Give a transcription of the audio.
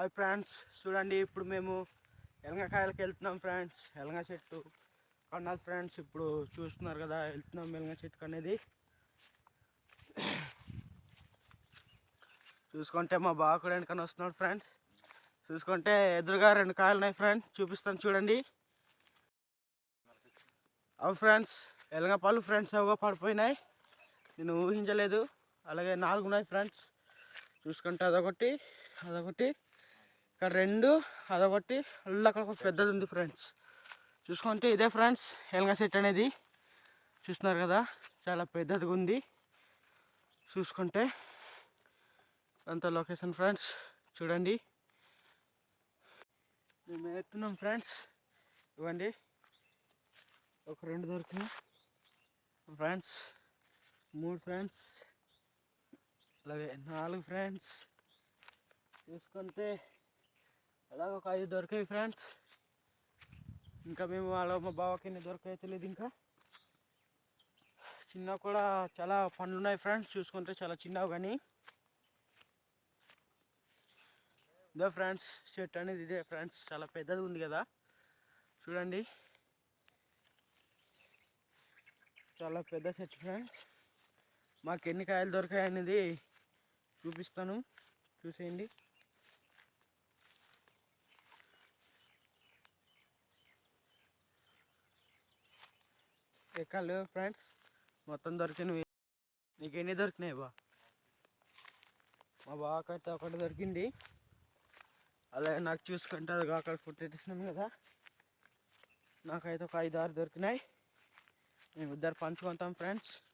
అవి ఫ్రెండ్స్ చూడండి ఇప్పుడు మేము ఎలంగకాయలకి వెళ్తున్నాం ఫ్రెండ్స్ ఎలంగ చెట్టు కొన్నాళ్ళు ఫ్రెండ్స్ ఇప్పుడు చూస్తున్నారు కదా వెళ్తున్నాం ఎలంగ చెట్టుకు అనేది. చూసుకుంటే మా బావ కూడా వెనకని వస్తున్నాడు ఫ్రెండ్స్. చూసుకుంటే ఎదురుగా రెండు కాయలు ఉన్నాయి ఫ్రెండ్స్ చూపిస్తాను చూడండి. అవు ఫ్రెండ్స్ ఎలంగ పళ్ళు ఫ్రెండ్స్ అవగా పడిపోయినాయి. నేను ఊహించలేదు. అలాగే నాలుగు ఉన్నాయి ఫ్రెండ్స్. చూసుకుంటే అదొకటి అదొకటి. ఇక్కడ రెండు అదొకటి అల్లు అక్కడ ఒక పెద్దది ఉంది ఫ్రెండ్స్. చూసుకుంటే ఇదే ఫ్రెండ్స్ ఎలంగ సెట్ అనేది. చూస్తున్నారు కదా చాలా పెద్దదిగా ఉంది. చూసుకుంటే అంత లొకేషన్ ఫ్రెండ్స్ చూడండి. మేము ఎత్తున్నాం ఫ్రెండ్స్. ఇవ్వండి. ఒక రెండు దొరికినాయి. ఫ్రెండ్స్ మూడు ఫ్రెండ్స్. అలాగే నాలుగు ఫ్రెండ్స్. చూసుకుంటే అలాగ ఒక ఐదు దొరికాయి ఫ్రెండ్స్. ఇంకా మేము వాళ్ళ మా బావకి ఎన్ని దొరికాయో ఇంకా. చిన్న కూడా చాలా పండ్లు ఉన్నాయి ఫ్రెండ్స్ చూసుకుంటే చాలా చిన్నవి కానీ. ఇదే ఫ్రెండ్స్ చెట్టు అనేది ఇదే ఫ్రెండ్స్ చాలా పెద్దది ఉంది కదా. చూడండి. చాలా పెద్ద చెట్టు ఫ్రెండ్స్. మాకు ఎన్ని కాయలు దొరికాయనేది చూపిస్తాను. చూసేయండి. ఎక్కాలి ఫ్రెండ్స్ మొత్తం దొరికినవి. నీకు ఎన్ని దొరికినాయి బా? మా బావకైతే ఒకటి దొరికింది. అలాగే నాకు చూసుకుంటే అది అక్కడ పుట్టేసినాం కదా. నాకైతే ఒక ఐదు ఆరు దొరికినాయి. మేము ఇద్దరు పంచుకుంటాం ఫ్రెండ్స్.